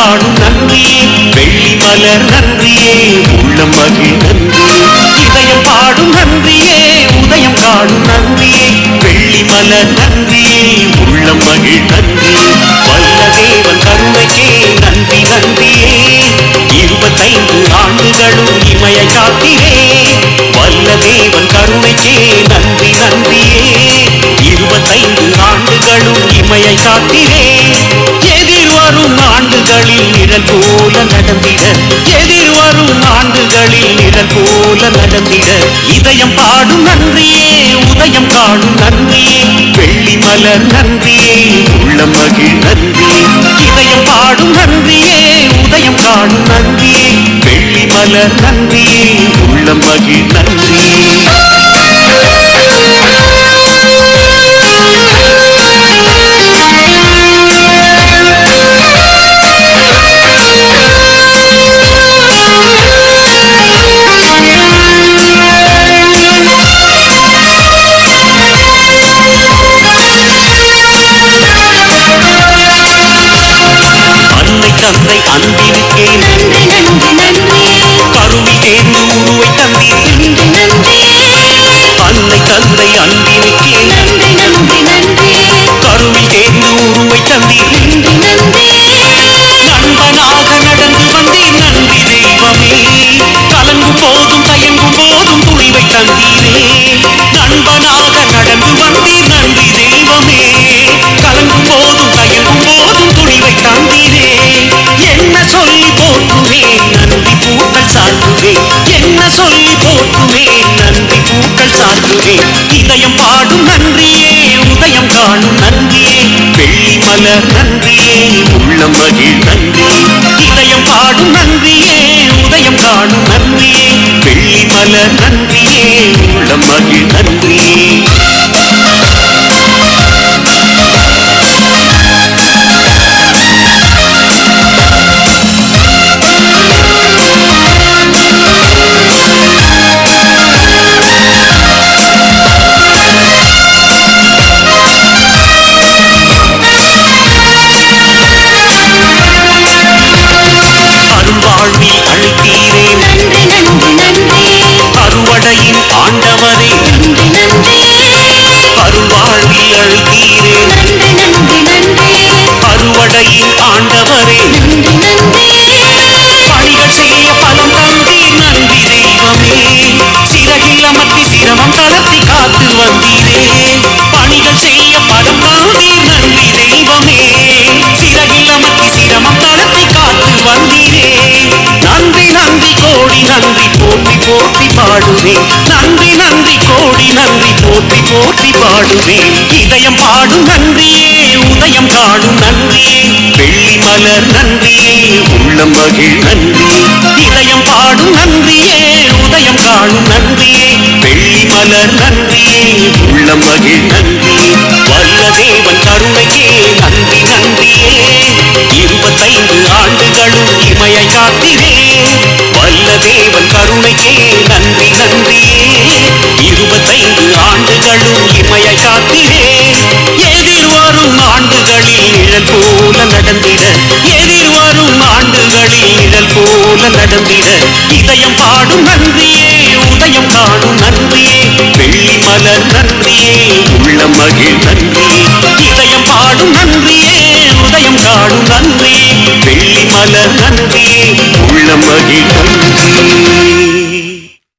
காணும் நன்றியே. வெள்ளி மலர் நன்றியே. உள்ளம் மகிழ் நன்றியே. இதயம் பாடும் நன்றியே. உதயம் காணும் நன்றியே. வெள்ளி மலர் நன்றியே. உள்ளம் மகிழ் நன்றியே. ஆண்டுகளில் நிழல் போல நடந்திட. எதிர் வரும் ஆண்டுகளில் நிழல் போல நடந்திட. இதயம் பாடும் நன்றியே உதயம் காணும் நன்றியே. வெள்ளி மலர் நன்றியே உள்ள மகிழ் நன்றியே. இதயம் பாடும் நன்றியே உதயம் காணும் நன்றியே. வெள்ளி மலர் நன்றியே உள்ள மகிழ் நன்றியே. தந்தை அன்பினுக்கே இதயம் பாடும் நன்றியே உதயம் காணும் நன்றியே. வெள்ளி மலர் நன்றியே உள்ளம் மகிழ் நன்றி இதயம் பாடும் நன்றியே உதயம் காணும் நன்றியே. வெள்ளி மலர் நன்றியே உள்ளம் மகிழ் வந்தீரே நன்றி நன்றி கோடி நன்றி போற்றி போற்றி பாடுவேன் நன்றி நன்றி கோடி நன்றி போற்றி போற்றி பாடுவேன் இதயம் பாடும் நன்றியே உதயம் காணும் நன்றியே. வெள்ளி மலர் நன்றியே உள்ளம் மகிழ் நன்றி இதயம் பாடும் நன்றியே உதயம் காணும் நன்றியே. வெள்ளி மலர் நன்றியே உள்ளம் மகிழ் நன்றி காத்திரே வல்ல தேவன் கருணைக்கே நன்றி நன்றியே. இருபத்தைந்து ஆண்டுகளும் இமையை காத்திரே எதிர்வரும் ஆண்டுகளில் நிழல் போல நடந்திட எதிர்வரும் ஆண்டுகளில் நிழல் போல நடந்திட. இதயம் பாடும் நன்றியே உதயம் காணும் நன்றியே வெள்ளி மலர் நன்றியே உள்ள மகிழ் நன்றியே. இதயம் பாடும் நன்றி காணும் நன்றி உள்ள மகிழ்ச்சி